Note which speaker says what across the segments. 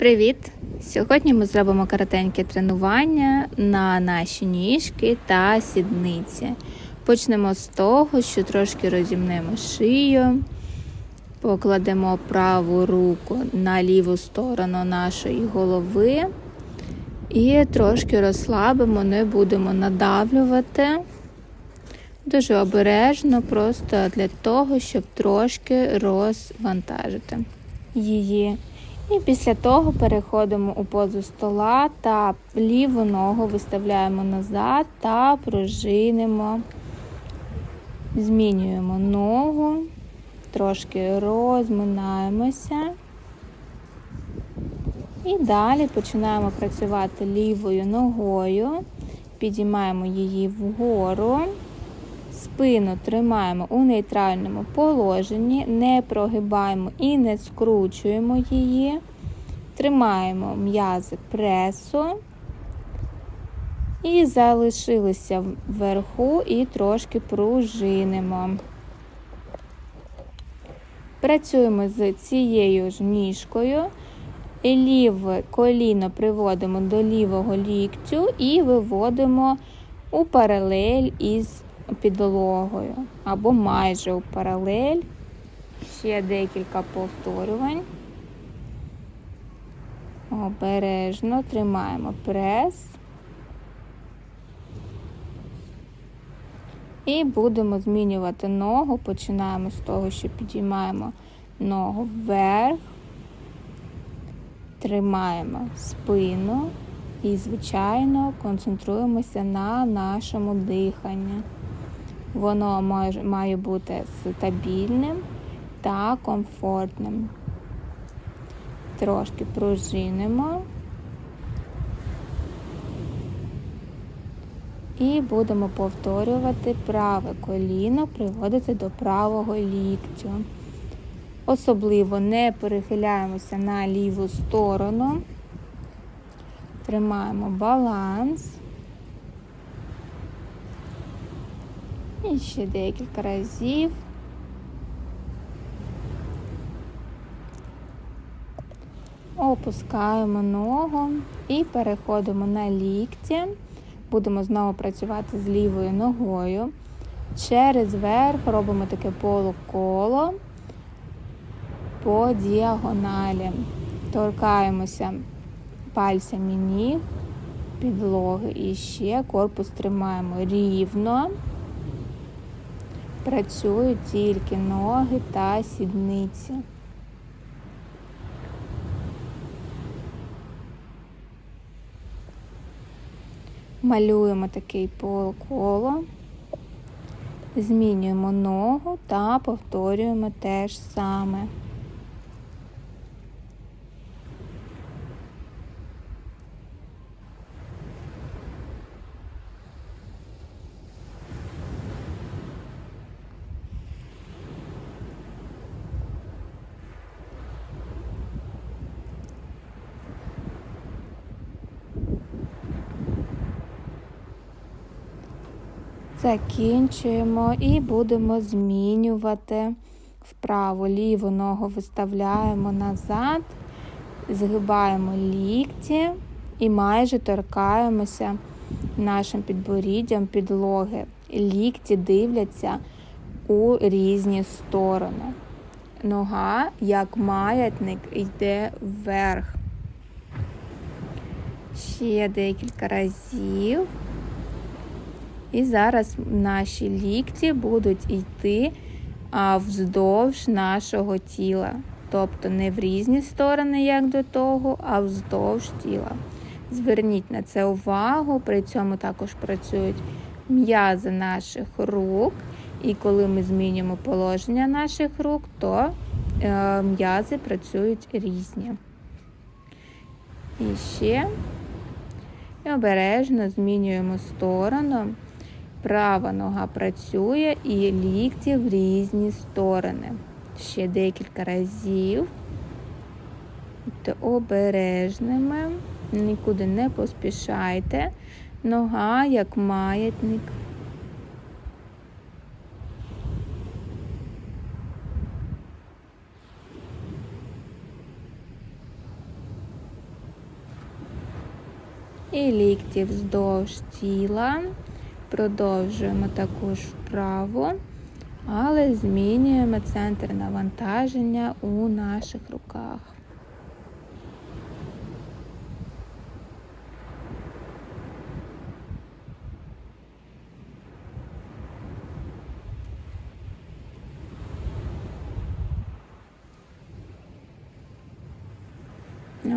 Speaker 1: Привіт! Сьогодні ми зробимо коротеньке тренування на наші ніжки та сідниці. Почнемо з того, що трошки розімнемо шию, покладемо праву руку на ліву сторону нашої голови і трошки розслабимо, не будемо надавлювати. Дуже обережно, просто для того, щоб трошки розвантажити її. І після того переходимо у позу стола та ліву ногу виставляємо назад та пружинимо, змінюємо ногу, трошки розминаємося. І далі починаємо працювати лівою ногою, підіймаємо її вгору. Спину тримаємо у нейтральному положенні, не прогибаємо і не скручуємо її. Тримаємо м'язи пресу і залишилися вверху і трошки пружинимо. Працюємо з цією ж ніжкою. Ліве коліно приводимо до лівого ліктю і виводимо у паралель із підлогою або майже у паралель. Ще декілька повторювань. Обережно тримаємо прес. І будемо змінювати ногу. Починаємо з того, що підіймаємо ногу вверх, тримаємо спину і, звичайно, концентруємося на нашому диханні. Воно має бути стабільним та комфортним. Трошки пружинимо і будемо повторювати праве коліно, приводити до правого ліктю. Особливо не перехиляємося на ліву сторону, тримаємо баланс. І ще декілька разів. Опускаємо ногу і переходимо на лікті. Будемо знову працювати з лівою ногою. Через верх робимо таке полуколо по діагоналі. Торкаємося пальцями ніг, підлоги і ще корпус тримаємо рівно. Працюють тільки ноги та сідниці. Малюємо такий полуколо, змінюємо ногу та повторюємо те ж саме. Закінчуємо і будемо змінювати вправо ліву ногу виставляємо назад, згибаємо лікті і майже торкаємося нашим підборіддям підлоги. Лікті дивляться у різні сторони. Нога, як маятник, йде вверх. Ще декілька разів. І зараз наші лікті будуть йти вздовж нашого тіла. Тобто не в різні сторони, як до того, а вздовж тіла. Зверніть на це увагу, при цьому також працюють м'язи наших рук. І коли ми змінюємо положення наших рук, то е, м'язи працюють різні. І ще і обережно змінюємо сторону. Права нога працює і лікті в різні сторони. Ще декілька разів. Будьте обережними, нікуди не поспішайте. Нога як маятник. і лікті вздовж тіла. Продовжуємо також вправо, але змінюємо центр навантаження у наших руках.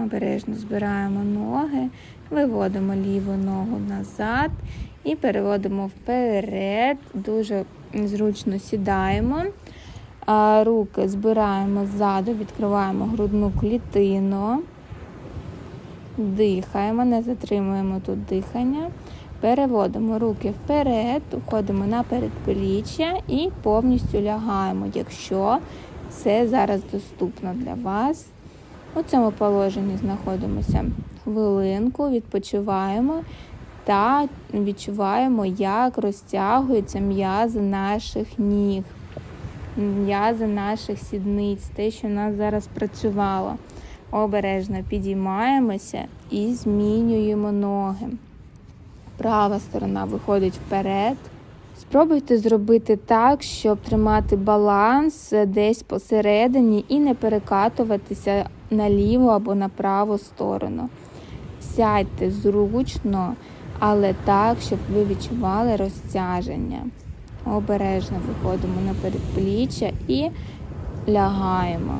Speaker 1: Обережно збираємо ноги, виводимо ліву ногу назад і переводимо вперед. Дуже зручно сідаємо. Руки збираємо ззаду, відкриваємо грудну клітину. Дихаємо, не затримуємо тут дихання. Переводимо руки вперед, входимо на передпліччя і повністю лягаємо, якщо це зараз доступно для вас. У цьому положенні знаходимося хвилинку, відпочиваємо та відчуваємо, як розтягуються м'язи наших ніг, м'язи наших сідниць, те, що в нас зараз працювало. Обережно підіймаємося і змінюємо ноги. Права сторона виходить вперед. Спробуйте зробити так, щоб тримати баланс десь посередині і не перекатуватися на ліву або на праву сторону. Сядьте зручно, але так, щоб ви відчували розтяження. Обережно виходимо на передпліччя і лягаємо.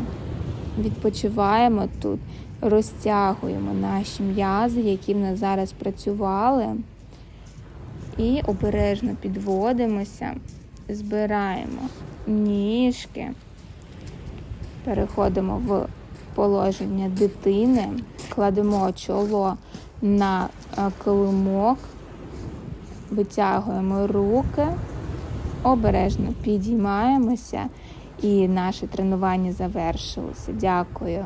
Speaker 1: Відпочиваємо тут, розтягуємо наші м'язи, які в нас зараз працювали. І обережно підводимося, збираємо ніжки, переходимо в положення дитини, кладемо чоло на килимок, витягуємо руки, обережно підіймаємося, і наше тренування завершилося. Дякую.